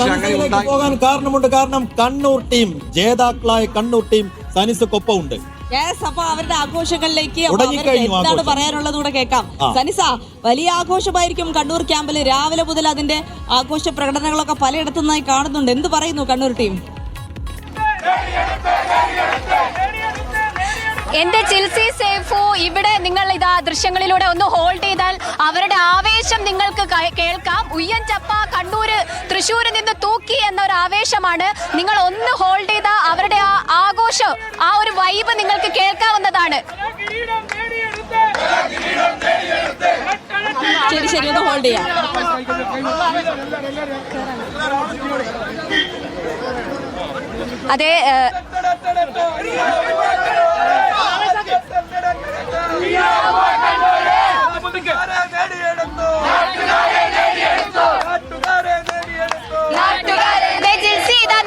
സനിസിലേക്ക് പോകാൻ കാരണമുണ്ട്. കാരണം കണ്ണൂർ ടീം ജേതാക്കളായ കണ്ണൂർ ടീം സനിസക്കൊപ്പമുണ്ട്. യെസ് അപ്പൊ അവരുടെ ആഘോഷങ്ങളിലേക്ക് എന്താണ്. പറയാനുള്ളത് കൂടെ കേൾക്കാം. സനിസ വലിയ ആഘോഷമായിരിക്കും കണ്ണൂർ ക്യാമ്പിൽ രാവിലെ മുതൽ അതിന്റെ ആഘോഷ പ്രകടനങ്ങളൊക്കെ പലയിടത്തുനിന്നായി കാണുന്നുണ്ട്. എന്ത് പറയുന്നു കണ്ണൂർ ടീം? എന്റെ ചിൽസി സേഫു ഇവിടെ നിങ്ങൾ ഇതാ ദൃശ്യങ്ങളിലൂടെ ഒന്ന് ഹോൾഡ് ചെയ്താൽ അവരുടെ ആവേശം നിങ്ങൾക്ക് കേൾക്കാം. ഉയ്യൻ ചപ്പ കണ്ണൂര് തൃശ്ശൂരിൽ നിന്ന് തൂക്കി എന്ന ഒരു ആവേശമാണ് നിങ്ങൾ ഒന്ന് ഹോൾഡ് ചെയ്താൽ അവരുടെ ആ ആഘോഷം ആ ഒരു വൈബ് നിങ്ങൾക്ക് കേൾക്കാവുന്നതാണ്. ശരി ശരി ഒന്ന് ഹോൾഡ് ചെയ്യാം. അതെ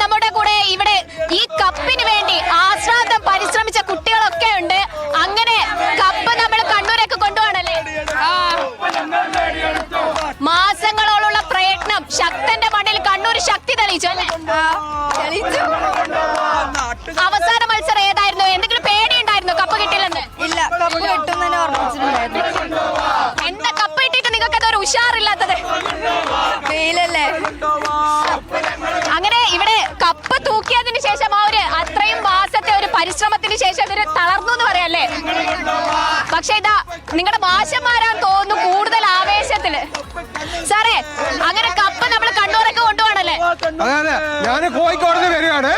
നമ്മുടെ കൂടെ ഇവിടെ ഈ കപ്പിന് വേണ്ടി ആശ്രാന്തം പരിശ്രമിച്ച കുട്ടികളൊക്കെ ഉണ്ട്. അങ്ങനെ കപ്പ് നമ്മൾ കണ്ണൂരൊക്കെ കൊണ്ടുപോകണല്ലേ? മാസങ്ങളോളമുള്ള പ്രയത്നം ശക്തന്റെ മണ്ണിൽ കണ്ണൂർ ശക്തി തെളിയിച്ചു അല്ലേ? അവസാന മത്സരം വെയിലല്ലേ? അങ്ങനെ ഇവിടെ കപ്പ് തൂക്കിയതിന് ശേഷം ആ ഒരു അത്രയും മാസത്തെ ഒരു പരിശ്രമത്തിന് ശേഷം ഇവർ തളർന്നു എന്ന് പറയല്ലേ? പക്ഷെ ഇതാ നിങ്ങളുടെ മാഷന്മാരാൻ തോന്നുന്നു കൂടുതൽ ആവേശത്തിൽ. സാറേ അങ്ങനെ കപ്പ് നമ്മൾ കണ്ണൂരൊക്കെ കൊണ്ടുപോകണല്ലേ? അതെ ഞാൻ കോഴിക്കോട് വരികയാണ്.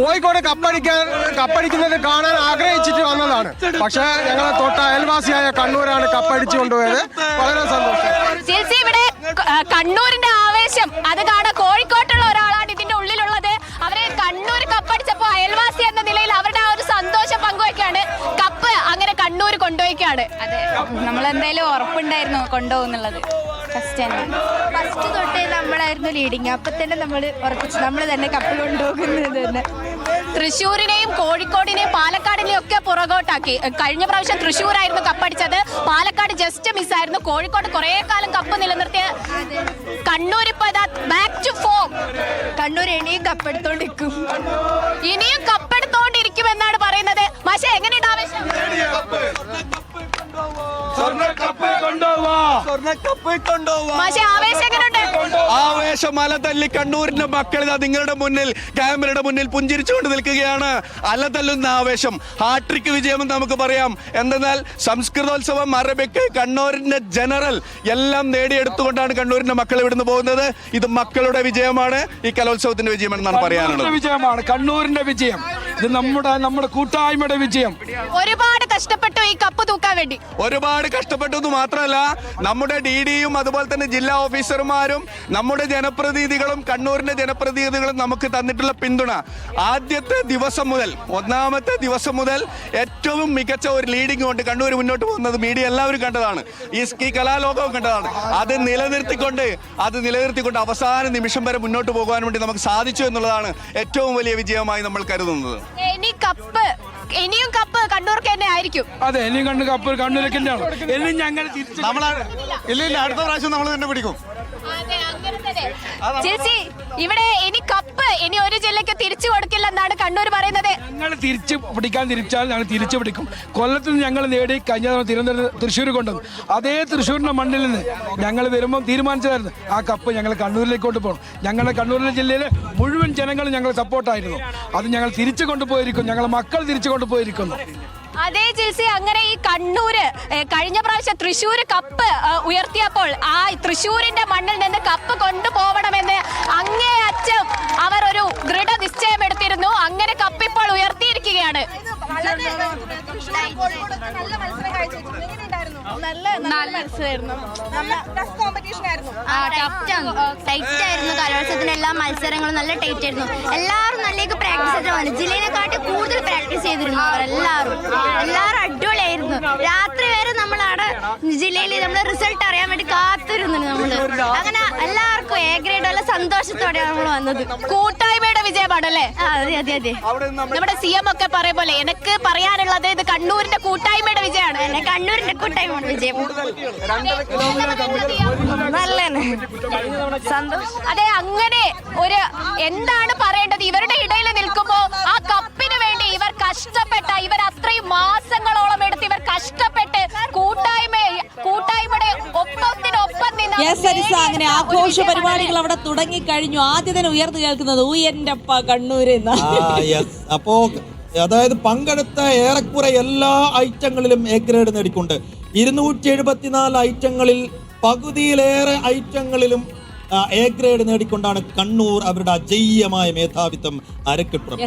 കോഴിക്കോട് കപ്പടിക്കാൻ കപ്പടിക്കുന്നത് കാണാൻ ആഗ്രഹിച്ചിട്ട് വന്നതാണ്. പക്ഷെ ഞങ്ങളെ തൊട്ട അയൽവാസിയായ കണ്ണൂരാണ് കപ്പടിച്ചു കൊണ്ടുപോയത്. വളരെ സന്തോഷം. ചേച്ചി ഇവിടെ കണ്ണൂരിന്റെ ആവേശം. അത് കാണാൻ കോഴിക്കോട്ടുള്ള ഒരാളാണ് ഇതിന്റെ ഉള്ളിലുള്ളത്. അവരെ കണ്ണൂർ കപ്പടിച്ചപ്പോ അയൽവാസി എന്ന നിലയിൽ അവരുടെ ആ ഒരു സന്തോഷം പങ്കുവയ്ക്കാണ് കപ്പ് അങ്ങനെ കണ്ണൂർ കൊണ്ടുപോയിക്കാണ്. അതെ. നമ്മൾ എന്തായാലും ഉറപ്പുണ്ടായിരുന്നു കൊണ്ടുപോകുന്നുള്ളത് ഫസ്റ്റ് തന്നെ. ഫസ്റ്റ് തൊട്ടേ നമ്മളായിരുന്നു ലീഡിങ് അപ്പൊ തന്നെ നമ്മൾ ഉറപ്പിച്ചു. നമ്മൾ തന്നെ കപ്പ് കൊണ്ടുപോകുന്നത് തന്നെ. തൃശ്ശൂരിനെയും കോഴിക്കോടിനെയും പാലക്കാടിനെയും ഒക്കെ പുറകോട്ടാക്കി. കഴിഞ്ഞ പ്രാവശ്യം തൃശ്ശൂരായിരുന്നു കപ്പടിച്ചത്. പാലക്കാട് ജസ്റ്റ് മിസ്സായിരുന്നു കോഴിക്കോട് കുറെ കാലം കപ്പ് നിലനിർത്തിയ കണ്ണൂർ ഇപ്പൊ ബാക്ക് ടു ഫോം കണ്ണൂർ ഇനിയും കപ്പെടുത്തോണ്ടിരിക്കും ഇനിയും ആവേശം മല തല്ലി കണ്ണൂരിന്റെ മക്കൾ ഇതാ നിങ്ങളുടെ മുന്നിൽ ക്യാമറയുടെ മുന്നിൽ പുഞ്ചിരിച്ചുകൊണ്ട് നിൽക്കുകയാണ്. അല തല്ലുന്ന ആവേശം ഹാട്രിക് വിജയമെന്ന് നമുക്ക് പറയാം. എന്തെന്നാൽ സംസ്കൃതോത്സവം അറബിക്ക് കണ്ണൂരിന്റെ ജനറൽ എല്ലാം നേടിയെടുത്തുകൊണ്ടാണ് കണ്ണൂരിന്റെ മക്കൾ ഇവിടുന്ന് പോകുന്നത്. ഇത് മക്കളുടെ വിജയമാണ്. ഈ കലോത്സവത്തിന്റെ വിജയമെന്നാണ് പറയാനുള്ളത്. വിജയമാണ് കണ്ണൂരിന്റെ വിജയം. ഇത് നമ്മുടെ നമ്മുടെ കൂട്ടായ്മയുടെ വിജയം. ഒരുപാട് കഷ്ടപ്പെട്ടു ഈ കപ്പ് തൂക്കാൻ വേണ്ടി. ഒരുപാട് കഷ്ടപ്പെട്ടു എന്ന് മാത്രമല്ല നമ്മുടെ ഡി ഡിയും അതുപോലെ തന്നെ ജില്ലാ ഓഫീസർമാരും നമ്മുടെ ജനപ്രതിനിധികളും കണ്ണൂരിന്റെ ജനപ്രതിനിധികളും നമുക്ക് തന്നിട്ടുള്ള പിന്തുണ. ആദ്യത്തെ ദിവസം മുതൽ ഒന്നാമത്തെ ദിവസം മുതൽ ഏറ്റവും മികച്ച ഒരു ലീഡിംഗ് കൊണ്ട് കണ്ണൂർ മുന്നോട്ട് പോകുന്നത് മീഡിയ എല്ലാവരും കണ്ടതാണ്. ഈ ഈ കലാലോകവും കണ്ടതാണ്. അത് നിലനിർത്തിക്കൊണ്ട് അത് നിലനിർത്തിക്കൊണ്ട് അവസാന നിമിഷം വരെ മുന്നോട്ട് പോകാൻ വേണ്ടി നമുക്ക് സാധിച്ചു എന്നുള്ളതാണ് ഏറ്റവും വലിയ വിജയമായി നമ്മൾ കരുതുന്നത്. ഇനി കപ്പ്. ഇനിയും കപ്പ് കണ്ണൂർക്ക് തന്നെ ആയിരിക്കും. അതെ ഇനിയും കണ്ണു കപ്പ് കണ്ണൂരൊക്കെ തന്നെയാണ് ഇനി ഞങ്ങൾ തിരിച്ചു ഇല്ല ഇല്ല അടുത്ത പ്രാവശ്യം നമ്മൾ തന്നെ പിടിക്കും. അതെ, അങ്ങനെ തന്നെ. ചേച്ചി ഇവിടെ ഇനി കപ്പ് ഇനി ഒരു ജില്ലക്ക് തിരിച്ചു കൊടുക്കില്ലെന്നാണ് കണ്ണൂർ പറയുന്നത്. ഞങ്ങൾ തിരിച്ചു പിടിക്കാൻ തിരിച്ചാൽ ഞങ്ങൾ തിരിച്ചു പിടിക്കും. കൊല്ലത്ത് നിന്ന് ഞങ്ങൾ നേടി കഴിഞ്ഞ തവണ തിരുവനന്തപുരം തൃശ്ശൂർ കൊണ്ടുവന്നു. അതേ തൃശ്ശൂരിന്റെ മണ്ണിൽ നിന്ന് ഞങ്ങൾ വരുമ്പോൾ തീരുമാനിച്ചതായിരുന്നു. ആ കപ്പ് ഞങ്ങൾ കണ്ണൂരിലേക്ക് കൊണ്ടുപോകണം ഞങ്ങളുടെ കണ്ണൂരിലെ ജില്ലയിലെ മുഴുവൻ ജനങ്ങളും ഞങ്ങൾ സപ്പോർട്ടായിരുന്നു. അത് ഞങ്ങൾ തിരിച്ചു കൊണ്ടുപോയിരിക്കും ഞങ്ങളെ മക്കൾ തിരിച്ചു കൊണ്ടുപോയിരിക്കുന്നു. അതേ ജിൽസി അങ്ങനെ ഈ കണ്ണൂര് കഴിഞ്ഞ പ്രാവശ്യം തൃശ്ശൂർ കപ്പ് ഉയർത്തിയപ്പോൾ ആ തൃശ്ശൂരിന്റെ മണ്ണിൽ നിന്ന് കപ്പ് കൊണ്ടുപോകണമെന്ന് അങ്ങേ അച്ഛം അവർ ഒരു ദൃഢ നിശ്ചയം എടുത്തിരുന്നു അങ്ങനെ കപ്പ് ഇപ്പോൾ ഉയർത്തിയിരിക്കുകയാണ്. നല്ല നല്ല മത്സരമായിരുന്നു ടൈറ്റ് ആയിരുന്നു. കലോത്സവത്തിന് എല്ലാ മത്സരങ്ങളും നല്ല ടൈറ്റ് ആയിരുന്നു. എല്ലാവരും നല്ലേക്ക് പ്രാക്ടീസ് ചെയ്തിട്ട് വന്നു ജില്ലയിനെക്കാട്ടി കൂടുതൽ പ്രാക്ടീസ് ചെയ്തിരുന്നു അവരെല്ലാവരും. എല്ലാവരും അടിപൊളിയായിരുന്നു. രാത്രി ജില്ലയിൽ നമ്മൾ റിസൾട്ട് അറിയാൻ വേണ്ടി കാത്തിരുന്നു നമ്മൾ. അങ്ങനെ എല്ലാവർക്കും എ ഗ്രേഡ് വല്ല സന്തോഷത്തോടെയാണ് നമ്മൾ വന്നത്. കൂട്ടായ്മയുടെ വിജയമാണല്ലേ? ആ, അതെ അതെ അതെ. നമ്മുടെ സി എം ഒക്കെ പറയും പോലെ എനിക്ക് പറയാനുള്ളത് ഇത് കണ്ണൂരിന്റെ കൂട്ടായ്മയുടെ വിജയമാണ്. കണ്ണൂരിന്റെ കൂട്ടായ്മയാണ് വിജയം. നല്ലതന്നെ. സന്തോഷം. അതെ അങ്ങനെ ഒരു എന്താണ് പറയേണ്ടത്? ഇവരുടെ ഇടയിൽ നിൽക്കുമ്പോ ആ കപ്പിന് വേണ്ടി ഇവർ കഷ്ടപ്പെട്ട ഇവർ അത്രയും മാസങ്ങളോളം യെസ് അരിസ അങ്ങനെ ആഘോഷ പരിപാടികൾ അവിടെ തുടങ്ങി കഴിഞ്ഞു ആദ്യം തന്നെ ഉയർന്നു കേൾക്കുന്നത് ഊയന്റെ അപ്പ കണ്ണൂര് ആ യെസ് അപ്പോ അതായത് പങ്കെടുത്ത ഏറെക്കുറെ എല്ലാ ഐറ്റങ്ങളിലും എ ഗ്രേഡ് നേടിക്കൊണ്ട്. ഇരുന്നൂറ്റി എഴുപത്തിനാല് ഐറ്റങ്ങളിൽ പകുതിയിലേറെ ഐറ്റങ്ങളിലും എ ഗ്രേഡ് നേടിക്കൊണ്ടാണ് കണ്ണൂർ അവരുടെ അജയ്യമായ മേധാവിത്വം അരക്കിട്ടുള്ളത്